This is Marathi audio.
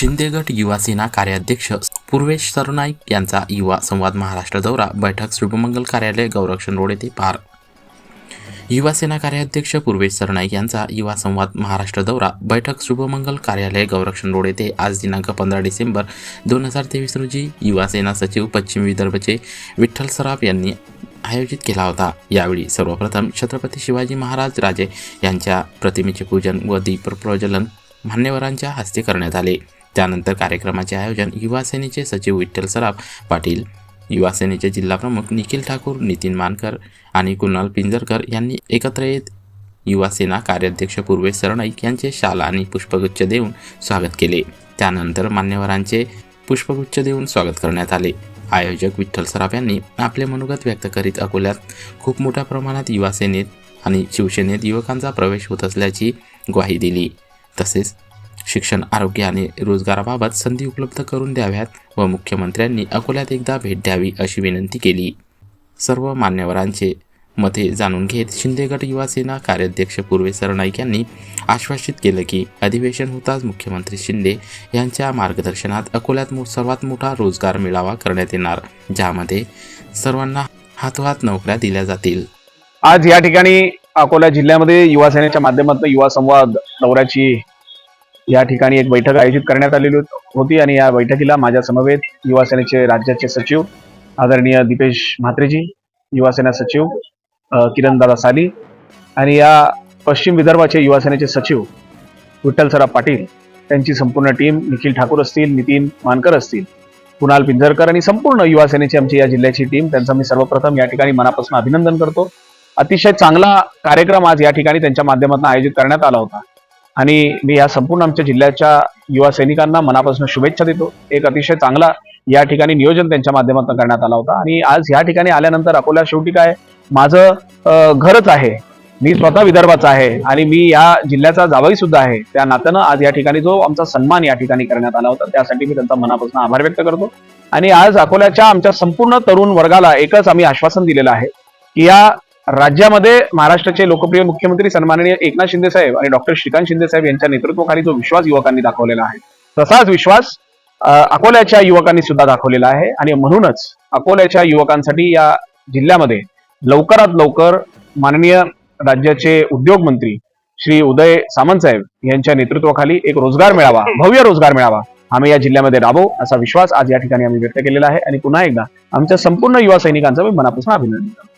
शिंदे गट युवा सेना कार्याध्यक्ष पूर्वेश सरनाईक यांचा युवा संवाद महाराष्ट्र दौरा. बैठक शुभमंगल कार्यालय गौरक्षण रोड येथे पार. युवा सेना कार्याध्यक्ष पूर्वेश सरनाईक यांचा युवा संवाद महाराष्ट्र दौरा. बैठक शुभमंगल कार्यालय गौरक्षण रोड येथे आज दिनांक पंधरा डिसेंबर दोन हजार तेवीस रोजी युवा सेना सचिव पश्चिम विदर्भचे विठ्ठल सराफ यांनी आयोजित केला होता. यावेळी सर्वप्रथम छत्रपती शिवाजी महाराज राजे यांच्या प्रतिमेचे पूजन व दीप प्रज्वलन मान्यवरांच्या हस्ते करण्यात आले. त्यानंतर कार्यक्रमाचे आयोजन युवासेनेचे सचिव विठ्ठल सराफ पाटील युवासेनेचे जिल्हाप्रमुख निखिल ठाकूर नितीन मानकर आणि कुणाल पिंजरकर यांनी एकत्र येत युवासेना कार्याध्यक्ष पूर्वेश सरनाईक यांचे शाल आणि पुष्पगुच्छ देऊन स्वागत केले. त्यानंतर मान्यवरांचे पुष्पगुच्छ देऊन स्वागत करण्यात आले. आयोजक विठ्ठल सराफ यांनी आपले मनोगत व्यक्त करीत अकोल्यात खूप मोठ्या प्रमाणात युवासेनेत आणि शिवसेनेत युवकांचा प्रवेश होत असल्याची ग्वाही दिली. तसेच शिक्षण आरोग्य आणि रोजगाराबाबत संधी उपलब्ध करून द्याव्यात व मुख्यमंत्र्यांनी अकोल्यात एकदा भेट द्यावी अशी विनंती केली. सर्व मान्यवरांचे मते जाणून घेत शिंदेगड युवा सेना कार्याध्यक्ष पूर्वे सरनाईक यांनी आश्वासित केलं की अधिवेशन होताच मुख्यमंत्री शिंदे यांच्या मार्गदर्शनात अकोल्यात मो सर्वात मोठा रोजगार मेळावा करण्यात येणार ज्यामध्ये सर्वांना हातोहात नोकऱ्या दिल्या जातील. आज या ठिकाणी अकोला जिल्ह्यामध्ये युवा सेनेच्या माध्यमातून युवा संवाद दौऱ्याची या ठिकाणी एक बैठक आयोजित करण्यात आलेली होती आणि या बैठकीला माझ्या समवेत युवा सेनेचे राज्याचे सचिव आदरणीय दीपेश म्हात्रेजी युवा सेना सचिव किरणदादा साली आणि या पश्चिम विदर्भाचे युवा सेनेचे सचिव विठ्ठल सराफ पाटील त्यांची संपूर्ण टीम निखिल ठाकूर असतील नितीन मानकर असतील कुणाल पिंजरकर आणि संपूर्ण युवा सेनेची आमची या जिल्ह्याची टीम त्यांचं मी सर्वप्रथम या ठिकाणी मनापासून अभिनंदन करतो. अतिशय चांगला कार्यक्रम आज या ठिकाणी त्यांच्या माध्यमातून आयोजित करण्यात आला होता. आणि मी या संपूर्ण आमच्या जिल्ह्याच्या युवा सैनिकांना मनापासून शुभेच्छा देतो. एक अतिशय चांगला या ठिकाणी नियोजन त्यांच्या माध्यमातून करण्यात आला होता. आणि आज या ठिकाणी आल्यानंतर अकोला शेवटी काय? माझं घरच आहे. मी स्वतः विदर्भाचा आहे. आणि मी या जिल्ह्याचा जावई सुद्धा आहे. त्या नात्यानं आज या ठिकाणी जो आमचा सन्मान या ठिकाणी करण्यात आला होता त्यासाठी मी त्यांचा मनापासून आभार व्यक्त करतो. आणि आज अकोल्याच्या आमच्या संपूर्ण तरुण वर्गाला एकच आम्ही आश्वासन दिलेलं आहे की या राज्यामध्ये महाराष्ट्राचे लोकप्रिय मुख्यमंत्री सन्माननीय एकनाथ शिंदे साहेब आणि डॉक्टर श्रीकांत शिंदे साहेब यांच्या नेतृत्वाखाली जो विश्वास युवकांनी दाखवलेला आहे तसाच विश्वास अकोल्याच्या युवकांनी सुद्धा दाखवलेला आहे. आणि म्हणूनच अकोल्याच्या युवकांसाठी या जिल्ह्यामध्ये लवकरात लवकर माननीय राज्याचे उद्योग मंत्री श्री उदय सामंत साहेब यांच्या नेतृत्वाखाली एक रोजगार मिळावा भव्य रोजगार मिळावा आम्ही या जिल्ह्यामध्ये राबवू असा विश्वास आज या ठिकाणी आम्ही व्यक्त केलेला आहे. आणि पुन्हा एकदा आमच्या संपूर्ण युवा सैनिकांचं मी मनापासून अभिनंदन करतो.